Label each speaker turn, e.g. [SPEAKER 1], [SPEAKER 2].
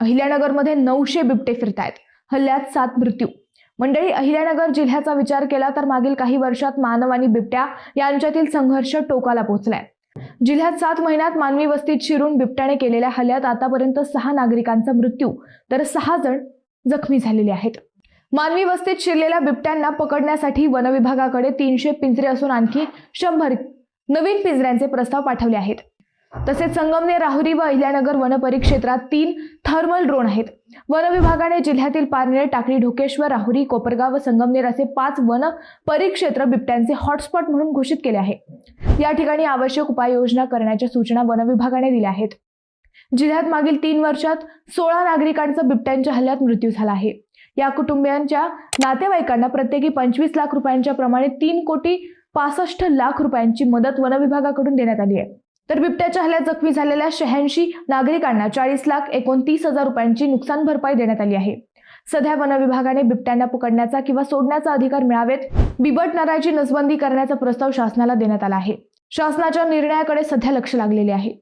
[SPEAKER 1] अहिल्यानगरमध्ये नऊशे बिबटे फिरतायत. हल्ल्यात सात मृत्यू. मंडळी अहिल्यानगर जिल्ह्याचा विचार केला तर मागील काही वर्षात मानव आणि बिबट्या यांच्यातील संघर्ष टोकाला पोहोचलाय. जिल्ह्यात सात महिन्यात मानवी वस्तीत शिरून बिबट्याने केलेल्या हल्ल्यात आतापर्यंत सहा नागरिकांचा मृत्यू तर सहा जण जखमी झालेले आहेत. मानवी वस्तीत शिरलेल्या बिबट्यांना पकडण्यासाठी वनविभागाकडे तीनशे पिंजरे असून आणखी शंभर नवीन पिंजऱ्यांचे प्रस्ताव पाठवले आहेत. तसेच संगमनेर राहुरी व अहिल्यानगर वन परिक्षेत्रात तीन थर्मल ड्रोन आहेत. वन विभागाने जिल्ह्यातील पारनेर टाकळी ढोकेश्वर राहुरी कोपरगाव व संगमनेर असे पाच वन परिक्षेत्र बिबट्यांचे हॉटस्पॉट म्हणून घोषित केले आहे. या ठिकाणी आवश्यक उपाययोजना करण्याच्या सूचना वन विभागाने दिल्या आहेत. जिल्ह्यात मागील तीन वर्षात सोळा नागरिकांचा बिबट्यांच्या हल्ल्यात मृत्यू झाला आहे. या कुटुंबियांच्या नातेवाईकांना प्रत्येकी पंचवीस लाख रुपयांच्या प्रमाणे तीन कोटी पासष्ट लाख रुपयांची मदत वन विभागाकडून देण्यात आली आहे. तर बिबट्याच्या हल्ल्यात जखमी झालेल्या शहाऐंशी नागरिकांना चाळीस लाख एकोणतीस हजार रुपयांची नुकसान भरपाई देण्यात आली आहे. सध्या वन विभागाने बिबट्यांना पकडण्याचा किंवा सोडण्याचा अधिकार मिळावेत बिबट नराची नसबंदी करण्याचा प्रस्ताव शासनाला देण्यात आला आहे. शासनाच्या निर्णयाकडे सध्या लक्ष लागलेले आहे.